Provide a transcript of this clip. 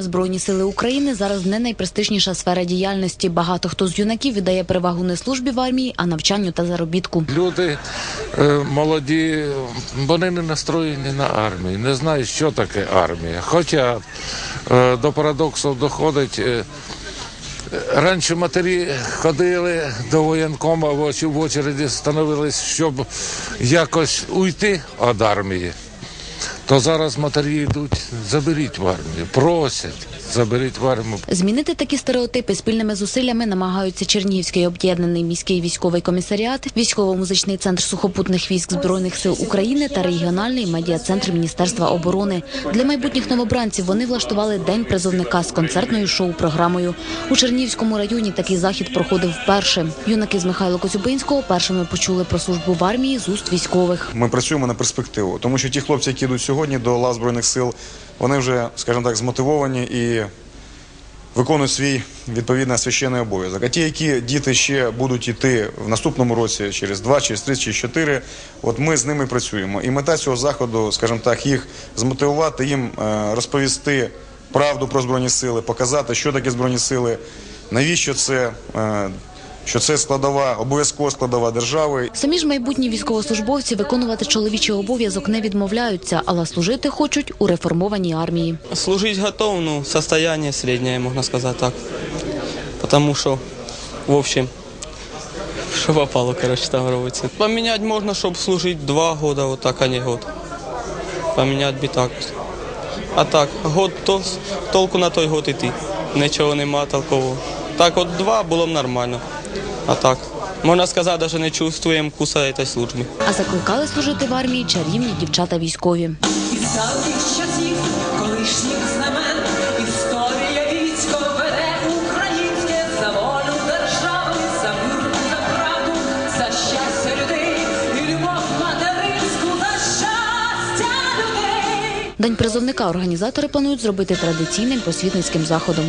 Збройні сили України зараз не найпрестижніша сфера діяльності. Багато хто з юнаків віддає перевагу не службі в армії, а навчанню та заробітку. Люди е, молоді, вони не настроєні на армію, не знають, що таке армія. Хоча е, до парадоксу доходить. е, Раніше матері ходили до воєнкома в очі в очереді становились, щоб якось уйти від армії. То зараз матері йдуть, заберіть в армію, просять, заберіть в армію. Змінити такі стереотипи спільними зусиллями намагаються Чернігівський об'єднаний міський військовий комісаріат, військово-музичний центр сухопутних військ збройних сил України та регіональний медіа-центр Міністерства оборони. Для майбутніх новобранців вони влаштували день призовника з концертною шоу-програмою. У Чернігівському районі такий захід проходив вперше. Юнаки з Михайла Коцюбинського першими почули про службу в армії з уст військових. Ми працюємо на перспективу, тому що ті хлопці, які йдуть сьогодні до лав збройних сил, вони вже, скажімо так, змотивовані і виконують свій відповідний священний обов'язок. А ті, які діти ще будуть йти в наступному році, через два, через три, через чотири, от ми з ними працюємо. І мета цього заходу, скажімо так, їх змотивувати, їм е, розповісти правду про збройні сили, показати, що таке збройні сили, навіщо це. Що це складова, обов'язкова складова держави, Самі ж майбутні військовослужбовці виконувати чоловічий обов'язок не відмовляються, але служити хочуть у реформованій армії. Служить готов, ну, состояние среднее, можно сказать так. Потому что, в общем, что попало, короче, там робиться. Поменять можно, чтобы служить два года, вот так, а не год. Поменять би так. А так, год то толку на той год іти. Нічого нема толкового. Так от два було б нормально. А так, можна сказати, навіть не чувствуємо куса цієї служби. А закликали служити в армії чарівні дівчата військові. Давніх часів колишніх знамен історія військо українське за волю держави, за мир, за правду, за щастя людей і любов материнську, за щастя людей. День призовника організатори планують зробити традиційним просвітницьким заходом.